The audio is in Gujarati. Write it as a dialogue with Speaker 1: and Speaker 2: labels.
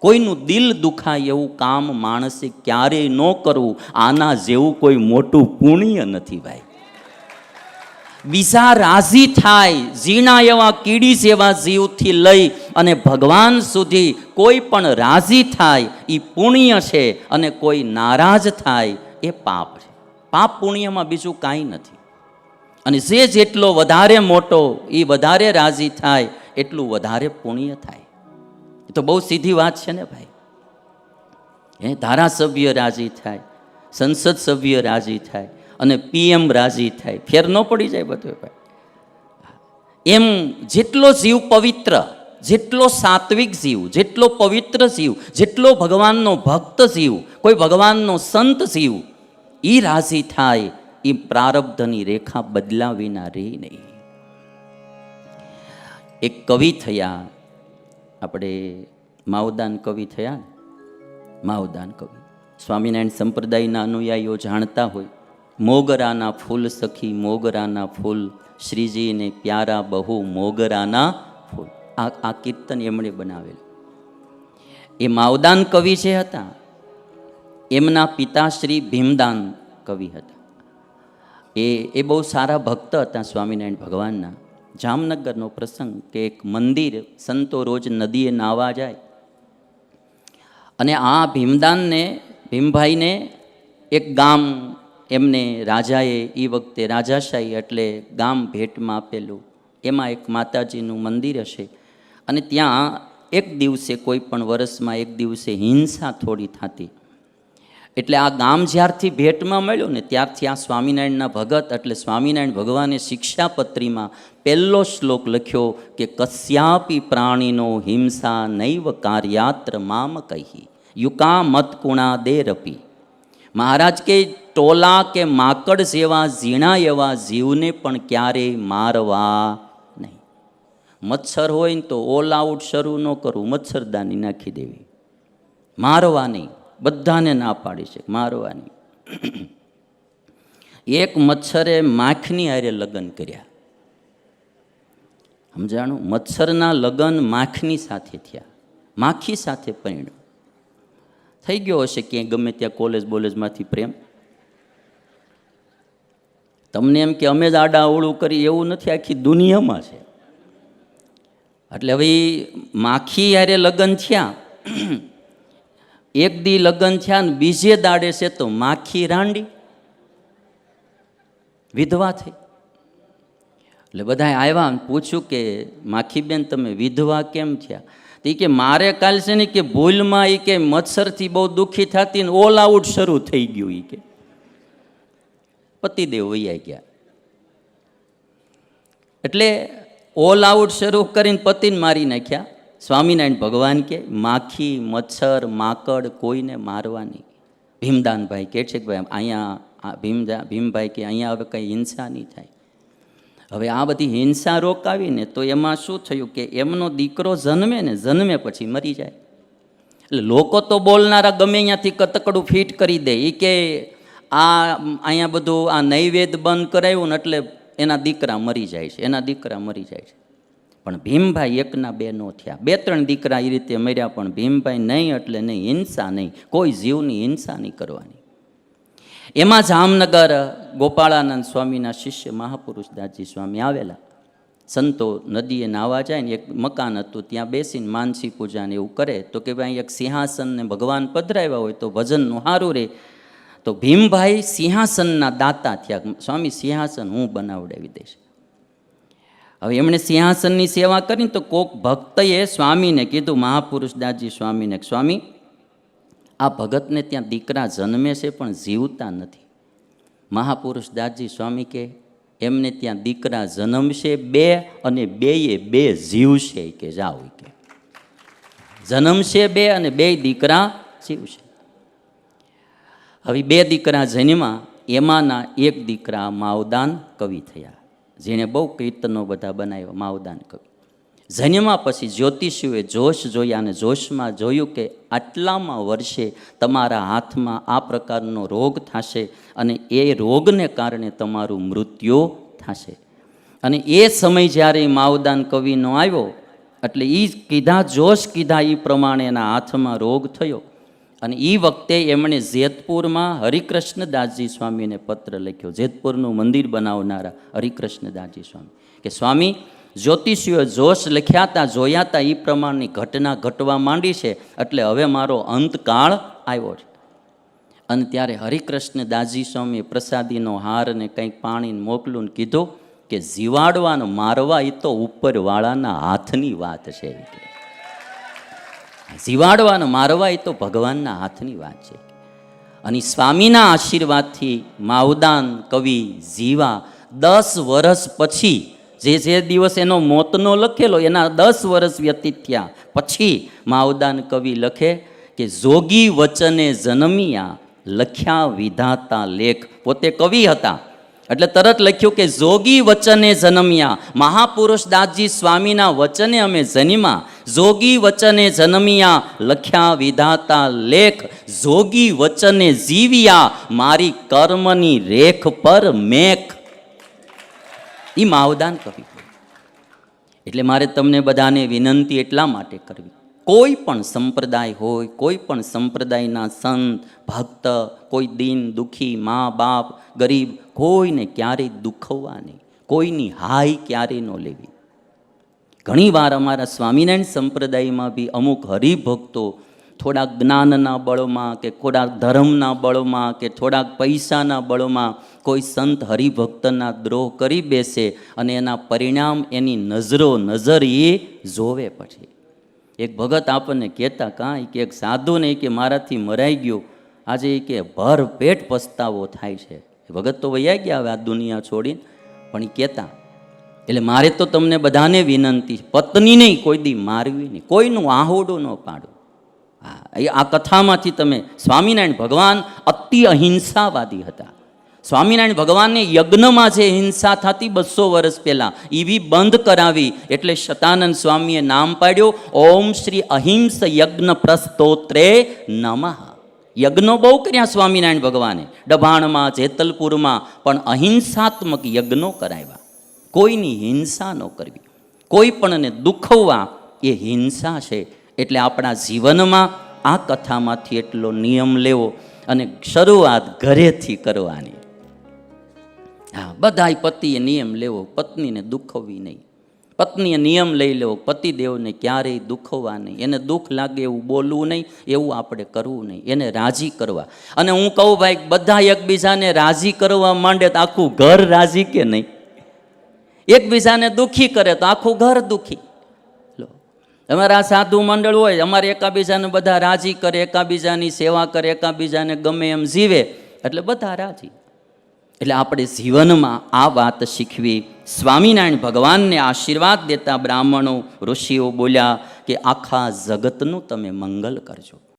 Speaker 1: કોઈનું દિલ દુખાય એવું કામ માણસે ક્યારેય ન કરવું, આના જેવું કોઈ મોટું પુણ્ય નથી ભાઈ. બીજા રાજી થાય, ઝીણા એવા કીડી જેવા જીવથી લઈ અને ભગવાન સુધી કોઈ પણ રાજી થાય એ પુણ્ય છે અને કોઈ નારાજ થાય, એ પાપ છે. પાપ પુણ્યમાં બીજું કાંઈ નથી. અને જે જેટલો વધારે મોટો એ વધારે રાજી થાય, એટલું વધારે પુણ્ય થાય. તો બહુ સીધી વાત છે ને ભાઈ? એ ધારાસભ્ય રાજી થાય, સંસદ સભ્ય રાજી થાય અને પીએમ રાજી થાય. ફેર ન પડી જાય બધું ભાઈ. એમ જેટલો જીવ પવિત્ર, જેટલો સાત્વિક જીવ, જેટલો પવિત્ર જીવ, જેટલો ભગવાનનો ભક્ત જીવ, કોઈ ભગવાનનો સંત જીવ એ રાજી થાય એ પ્રારબ્ધની રેખા બદલાવીના રહી નહીં. એક કવિ થયા આપણે માવદાન કવિ થયા ને? માવદાન કવિ. સ્વામિનારાયણ સંપ્રદાયના અનુયાયીઓ જાણતા હોય, મોગરાના ફૂલ સખી, મોગરાના ફૂલ, શ્રીજીને પ્યારા બહુ, મોગરાના ફૂલ. આ આ કીર્તન એમણે બનાવેલું. એ માવદાન કવિ જે હતા, એમના પિતા શ્રી ભીમદાન કવિ હતા. એ એ બહુ સારા ભક્ત હતા સ્વામિનારાયણ ભગવાનના. જામનગરનો પ્રસંગ કે એક મંદિર સંતો રોજ નદીએ નાવા જાય. અને આ ભીમદાનને, ભીમભાઈને એક ગામ એમને રાજાએ એ વખતે રાજાશાહી એટલે ગામ ભેટમાં આપેલું. એમાં એક માતાજીનું મંદિર હશે. અને ત્યાં એક દિવસે કોઈ પણ વર્ષમાં એક દિવસે હિંસા થોડી થતી. એટલે આ ગામ જ્યારથી ભેટમાં મળ્યું ને ત્યારથી આ સ્વામિનારાયણના ભગત એટલે સ્વામિનારાયણ ભગવાને શિક્ષાપત્રીમાં પહેલો શ્લોક લખ્યો કે કશ્યાપી પ્રાણીનો હિંસા નૈવ કાર્યાત્ર મામ કહી, યુકા મતકુણા દેરપી મહારાજ કે, ટોલા કે માકડ જેવા ઝીણા એવા જીવને પણ ક્યારેય મારવા નહીં. મચ્છર હોય ને તો ઓલ આઉટ શરૂ ન કરવું મચ્છરદાની નાખી દેવી. મારવા નહીં. બધાને ના પાડી છે મારવાની. એક મચ્છરે માખની હારે લગ્ન કર્યા. સમજાણું? મચ્છરના લગ્ન માખની સાથે થયા. માખી સાથે પરિણ્યો. થઈ ગયો હશે ક્યાંય, ગમે ત્યાં કોલેજ બોલેજમાંથી પ્રેમ. તમને એમ કે અમે જ આડા અવળું કરી, એવું નથી, આખી દુનિયામાં છે. એટલે હવે માખી યારે લગ્ન થયા. એક દી લગ્ન થયા ને બીજે દાડે છે તો માખી રાંડી. વિધવા થઈ. એટલે બધા આવ્યા પૂછ્યું કે, માખીબેન, તમે વિધવા કેમ થયા? તો કે, મારે કાલ છે ને કે ભૂલમાં એ કે મચ્છરથી બહુ દુઃખી થતી ને ઓલ આઉટ શરૂ થઈ ગયું એ કે. પતિદેવ વૈયા ગયા. એટલે ઓલ આઉટ શરૂ કરીને પતિને મારી નાખ્યા. સ્વામિનારાયણ ભગવાન કે, માખી, મચ્છર, માકડ કોઈને મારવાની ભીમદાનભાઈ કહે છે કે ભાઈ, અહીંયા ભીમદા ભીમભાઈ કે, અહીંયા હવે કંઈ હિંસા નહીં થાય. હવે આ બધી હિંસા રોકાવીને તો એમાં શું થયું કે, એમનો દીકરો જન્મે ને જન્મે પછી મરી જાય. એટલે લોકો તો બોલનારા ગમે અહીંયાથી કતકડું ફિટ કરી દે. એ કે, આ અહીંયા બધું આ નૈવેદ્ય બંધ કરાવ્યું ને એટલે એના દીકરા મરી જાય છે, એના દીકરા મરી જાય છે. પણ ભીમભાઈ એકના બે નો થયા. બે ત્રણ દીકરા એ રીતે મર્યા પણ ભીમભાઈ નહીં એટલે નહીં, હિંસા નહીં. કોઈ જીવની હિંસા નહીં કરવાની. એમાં જામનગર ગોપાળાનંદ સ્વામીના શિષ્ય મહાપુરુષ દાસજી સ્વામી આવેલા. સંતો નદીએ નાવા જાય ને એક મકાન હતું, ત્યાં બેસીને માનસી પૂજાને એવું કરે. તો કે ભાઈ એક સિંહાસનને ભગવાન પધરાવ્યા હોય તો ભજનનું સારું રહે તો ભીમભાઈ સિંહાસનના દાતા થયા. સ્વામી સિંહાસન હું બનાવડાવી દઈશ. હવે એમણે સિંહાસનની સેવા કરી તો કોક ભક્તએ સ્વામીને કીધું, મહાપુરુષ દાસજી સ્વામીને. સ્વામી, આ ભગતને ત્યાં દીકરા જન્મે છે પણ જીવતા નથી. મહાપુરુષ દાસજી સ્વામી કે, એમને ત્યાં દીકરા જન્મશે બે અને બેએ બે જીવશે. કે જાઓ કે. જન્મશે બે અને બે દીકરા જીવશે. હવે બે દીકરા જન્મા એમાંના એક દીકરા માવદાન કવિ થયા. જેણે બહુ કીર્તનો બધા બનાવ્યા, માવદાન કવિ જન્મા પછી જ્યોતિષીઓએ જોશ જોયા અને જોશમાં જોયું કે આટલામાં વર્ષે તમારા હાથમાં આ પ્રકારનો રોગ થશે અને એ રોગને કારણે તમારું મૃત્યુ થશે. અને એ સમય જ્યારે માવદાન કવિનો આવ્યો, એટલે એ કીધા, જોશ કીધા એ પ્રમાણે એના હાથમાં રોગ થયો. અને એ વખતે એમણે જેતપુરમાં હરિકૃષ્ણદાસજી સ્વામીને પત્ર લખ્યો. જેતપુરનું મંદિર બનાવનારા હરિકૃષ્ણદાસજી સ્વામી. કે સ્વામી, જ્યોતિષીઓ જોશ લખ્યા હતા જોયા હતા એ પ્રમાણની ઘટના ઘટવા માંડી છે, એટલે હવે મારો અંતકાળ આવ્યો છે. અને ત્યારે હરિકૃષ્ણ દાસજી સ્વામી પ્રસાદીનો હાર ને કંઈક પાણીને મોકલું કીધું કે જીવાડવાનો મારવા એ તો ઉપરવાળાના હાથની વાત છે એ કે. મારવા એ તો ભગવાનના હાથની વાત છે. અને સ્વામીના આશીર્વાદથી માવદાન, કવિ, જીવા દસ વર્ષ પછી જે જે દિવસ એનો મોતનો લખેલો એના દસ વર્ષ વ્યતીત થયા. પછી માવદાન, કવિ લખે કે જોગી વચને જન્મિયા, લખ્યા વિધાતા લેખ. પોતે કવિ હતા. એટલે તરત લખ્યું કે જોગી વચને જન્મ્યા. મહાપુરુષ દાસજી સ્વામીના વચને અમે જન્મા જોગી વચને જન્મ્યા લખ્યા વિધાતા લેખ જોગી વચને જીવ્યા મારી કર્મની રેખ પર મેખ એ માવદાન કર્યું એટલે મારે તમને બધાને વિનંતી એટલા માટે કરવી. કોઈ પણ સંપ્રદાય હોય, કોઈ પણ સંપ્રદાયના સંત, ભક્ત, કોઈ દિન દુઃખી, મા બાપ, ગરીબ, કોઈને ક્યારેય દુખવવા નહીં. કોઈની હાય ક્યારેય ન લેવી. ઘણીવાર અમારા સ્વામિનારાયણ સંપ્રદાયમાં બી અમુક હરિભક્તો થોડાક જ્ઞાનના બળોમાં કે થોડાક ધર્મના બળોમાં કે થોડાક પૈસાના બળોમાં કોઈ સંત હરિભક્તના દ્રોહ કરી બેસે અને એના પરિણામ એની નજરો નજર એ જોવે પછી. એક ભગત આપણને કહેતા કાંઈ કે એક સાધુ ને કે મારાથી મરાઈ ગયો. આજે કે ભર પેટ પસ્તાવો થાય છે. ભગત તો વૈયા ગયા હવે આ દુનિયા છોડીને. પણ કહેતા એટલે મારે તો તમને બધાને વિનંતી, પત્ની નહીં, કોઈ દી મારવી નહીં, કોઈનું આહોડો ન પાડો. હા, એ આ કથામાંથી તમે સ્વામિનારાયણ ભગવાન અતિ અહિંસાવાદી હતા. સ્વામિનારાયણ ભગવાનને યજ્ઞમાં જે હિંસા થતી બસો વર્ષ પહેલાં એવી બંધ કરાવી, એટલે શતાનંદ સ્વામીએ નામ પાડ્યું, ઓમ શ્રી અહિંસ યજ્ઞ પ્રસ્તોત્રે નમઃ. યજ્ઞો બહુ કર્યા સ્વામિનારાયણ ભગવાને ડભાણમાં જેતલપુરમાં, પણ અહિંસાત્મક યજ્ઞો કરાવ્યા. કોઈની હિંસા ન કરવી. કોઈ પણને દુખવવા એ હિંસા છે. એટલે આપણા જીવનમાં આ કથામાંથી એટલો નિયમ લેવો અને શરૂઆત ઘરેથી કરવાની. હા, બધાય પતિએ નિયમ લેવો, પત્નીને દુખવવી નહીં. પત્નીએ નિયમ લઈ લેવો, પતિદેવને ક્યારેય દુખવવા નહીં. એને દુઃખ લાગે એવું બોલવું નહીં, એવું આપણે કરવું નહીં. એને રાજી કરવા. અને હું કહું ભાઈ બધા એકબીજાને રાજી કરવા માંડે તો આખું ઘર રાજી કે નહીં? એકબીજાને દુઃખી કરે તો આખું ઘર દુઃખી. લો, અમારા સાધુ મંડળ હોય, અમારે એકાબીજાને બધા રાજી કરે, એકાબીજાની સેવા કરે, એકાબીજાને ગમે એમ જીવે, એટલે બધા રાજી. એટલે આપણે જીવનમાં આ વાત શીખવી. સ્વામિનારાયણ ભગવાનને આશીર્વાદ દેતા બ્રાહ્મણો, ઋષિઓ બોલ્યા કે આખા જગતનું તમે મંગલ કરજો.